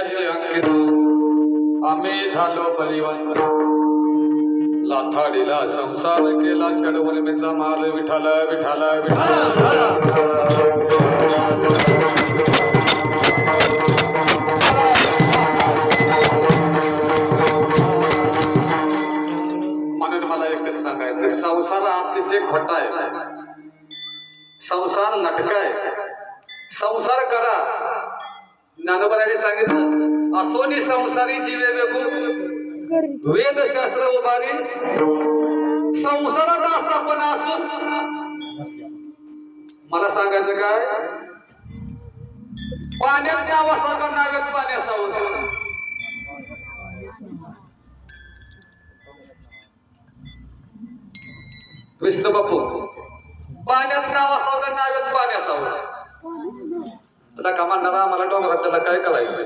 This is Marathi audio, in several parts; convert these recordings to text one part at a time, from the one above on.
बळीयाचे अंकित आम्ही झालो बलिवंत. लाथाडीला संसार केला षडवर्मीचा माल. विठाल विठाल विठाल म्हणून मला एकच सांगायचं संसार अतिशय खोटा आहे. संसार लटकाय संसार करा. ज्ञानोबराने सांगितलं असोनी संसारी जीवे वेगू वेदशास्त्र उभारी. संसारात आस्थापना असून मला सांगायचं काय? पाण्यात नाव असा नाव्यात पाणी असावं विष्णू बापू पाण्यात नाव असावं का नाव्यात पाणी असावं. आता का म्हणणारा आम्हाला डोंगरात त्याला काय करायचं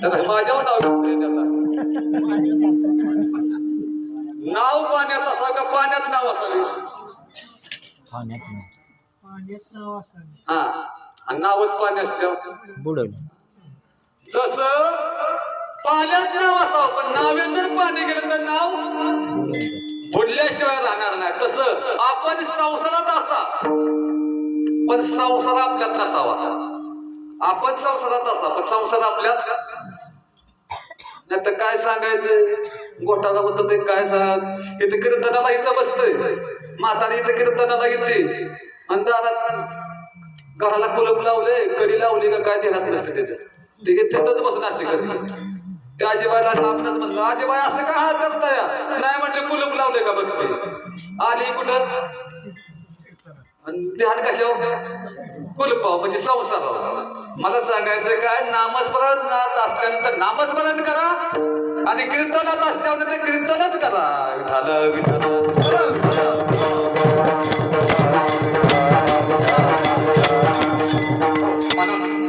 त्याला माझ्यावर नाव नाव पाण्यात असावं का पाण्यात नाव असावे? पाण्यात नाव. असावे. हा. नावच पाणी असल्यावर बुडवलं. जसं पाण्यात नाव असावं पण नावेत जर पाणी गेलं तर नाव बुडल्याशिवाय राहणार नाही. तसं आपण संसारात असा पण संसार आपल्यात नसावा. आपण संसारात असा पण संसार आपल्यात. नाही तर काय सांगायचं गोठाला म्हणतो ते काय सांग? इथं कीर्तनाला इथं बसतंय. म्हातारी इथं कीर्तनाला येते. आणि दारात घराला कुलप लावले कडी लावली का काय ध्यानात नसते त्याचं ते हे तिथंच बसून असे करते त्या आजीबाईला आपणच म्हणलं आजीबाई असं का हा करताय? नाही म्हटलं कुलप लावले का बघते आली कुठं? आणि ध्यान कशावर? कुलपाव म्हणजे संसारावर. मला सांगायचं काय? नामस्मरणात असल्यानंतर नामस्मरण करा आणि कीर्तनात असल्यानंतर कीर्तनच करा. विठाल विठाल